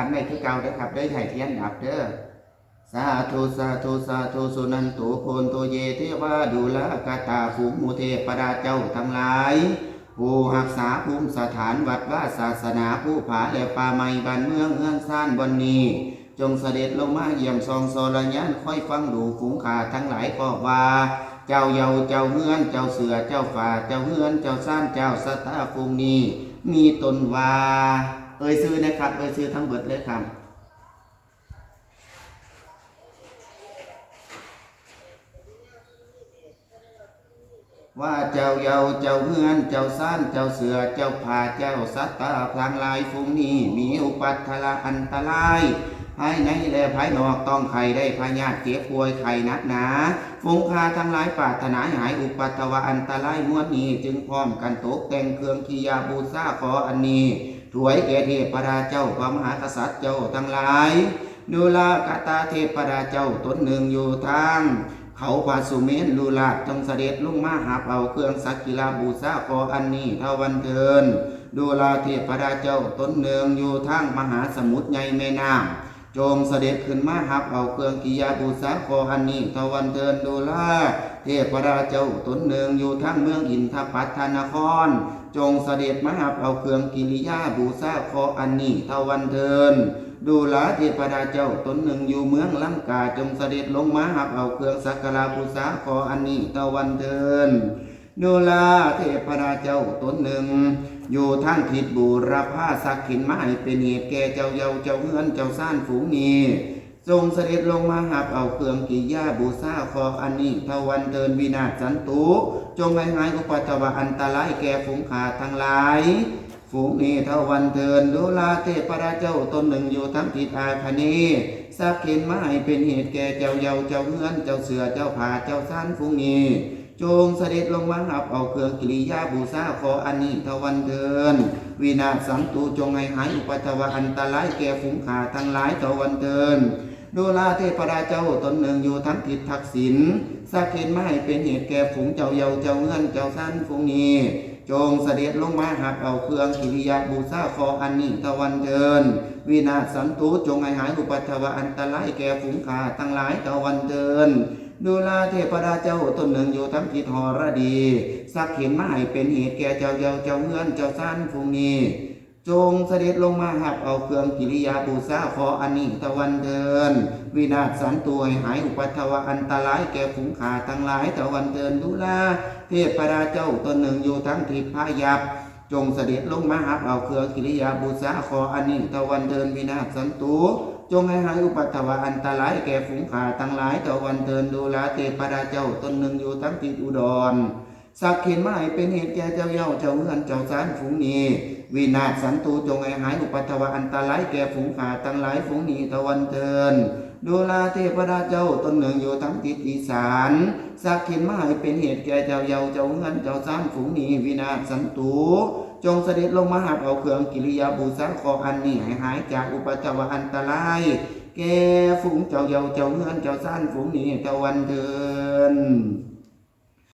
ขันในคือเก่าเด้ครับเด้ไถ่เทียนดับเด้อสาธุสาธุสาธุสุนันตุโคนโตเยเทวาดูแลกาตาภูมิมูเทปดาเจ้าทั้งหลายผู้รักษาภูมิสถานวัดว่าศาสนาผู้ผาและป่าไม้บ้านเมืองเฮือนซ่านบนนี้ จงเสด็จลงมาเยี่ยมซองโซลญานค่อยฟังดูฝูงขาทั้งหลายก็ว่า เจ้าเยาเจ้าเฮือนเจ้าเสือเจ้าฝ่าเจ้าเฮือนเจ้าซ่านเจ้าสตาฟูงนี้มีตนว่า เอ่ยซื้อนะครับเอ่ยซื้อทั้งเบิดเลยครับว่าเจ้าเยาเจ้าเฮือนเจ้าซ่านเจ้าเสือเจ้าผ่าเจ้าสัตตาพลางลายฟุ้งนี้มีอุปัตถละอันตรายภายในและภายนอกต้องไข่ได้พยาธิเจ็บป่วยไข่นักหนาฟุ้งคาทั้งหลายปาถนาหายอุปัตถวะอันตรายมวดนี้จึงพร้อมกันตกแต่งเครื่องขียาบูชาขออันนี้ ถวยแก่เทพราเจ้าพระมหากษัตริย์เจ้าทั้งหลายดูลากตาเทพราเจ้าตนหนึ่งอยู่ทางเขาพาสุเมนลูลาจงเสด็จลุงมาหาเอาเครื่องสักกิลาบูชาขออันนี้เท่าวันเทินดูลาเทพราเจ้าตนหนึ่งอยู่ทางมหาสมุทรใหญ่แม่น้ำ จงเสด็จขึ้นมาหับเอาเครื่องกิยาบูชาขออันนี้ตะวันเดินดูลาเทพราเจ้าตนหนึ่งอยู่ทั้งเมืองอินทปัตนคร จงเสด็จมาหับเอาเครื่องกิริยาบูชาขออันนี้ตะวันเดินดูลาเทพราเจ้าตนหนึ่งอยู่เมืองลังกาจงเสด็จลงมาหับเอาเครื่องสักการะบูชาขออันนี้ตะวันเดิน ดูลาเทพราเจ้าตนหนึ่ง อยู่ทั้งทิศบูรพาสักขินมาให้เป็นเหตุแก่เจ้าเยาเจ้าเฮือนเจ้าซ่านฝูงนี้ ทรงเสด็จลงมาหับเอาเครื่องกิยาบูชาคออันนี้ทวันเดินวินาศสันตุ จงให้หายอุปัตตวะอันตรายแก่ฝูงขาทั้งหลายฝูงนี้เทวันเทินดูลาเทพราเจ้าตนหนึ่งอยู่ทั้งทิศอาคเนสักขินมาให้เป็นเหตุแก่เจ้าเยาเจ้าเฮือนเจ้าเสือเจ้าผาเจ้าซ่านฝูงนี้ จงเสด็จลงมาหับเอาเครื่องกิริยาบูชาขออันนี้ทวันเดินวินาศสันตุจงให้หายอุปัตตวะอันตรายแก่ฝูงขาทั้งหลายทวันเดินดูลาเทพราเจ้าตนหนึ่งอยู่ทั้งทิศทักษิณสักเห็นไม่เป็นเหตุแก่ฝูงเจ้าเยาเจ้าเงื่อนเจ้าสั้นฝูงนี้ จงเสด็จลงมาหับเอาเครื่องกิริยาบูชาขออันนี้ตวันเดิน วินาศสันตุจงให้หายอุปัตตวะอันตรายแก่ฝูงขาทั้งหลายตวันเดิน ดูลาเทพราเจ้าตนหนึ่งอยู่ทั้งทิศหรดี สักเห็นมาให้เป็นเหตุแก่เจ้าเยาเจ้าเงื่อนเจ้าสั้นฟูงนี้ จงเสด็จลงมาหับเอาเครื่องกิริยาบูชาขออันนี้ตะวันเดิน วินาศสันตัวหายอุปัตวะอันตรายแก่ฝูงขาทั้งหลายตะวันเดินดูลาเทพราเจ้าตนหนึ่งอยู่ทั้งทิพายับ จงเสด็จลงมาหับเอาเครือกิริยาบูชาขออันนี้ตะวันเดินวินาศสันตุจงให้หายอุปัตถวะอันตรายแก่ฝูงขาทั้งหลายตะวันเดินดูแลเทพราเจ้าตนหนึ่งอยู่ทั้งทิศอุดรสักเข็นมาให้เป็นเหตุแก่เจ้าเย่าเจ้าเฮือนเจ้าสารฝูงนี้วินาศสันตุจงให้หายอุปัตถวะอันตรายแก่ฝูงขาทั้งหลายฝูงนี้ตะวันเดิน ดูลาเทพราเจ้าตนหนึ่งอยู่ทั้งทิศอีสานสักขินมาให้เป็นเหตุแก่เจ้าเยาเจ้าเงินเจ้าสารฝูงนี้วินาศสันตุจงเสด็จลงมาหับเอาเครื่องกิริยาบูชาขออันนี้ให้หายจากอุปจาวอันตราย แก่ฝูงเจ้าเยาเจ้าเงินเจ้าซ่านฝูงนี้ตะวันเดิน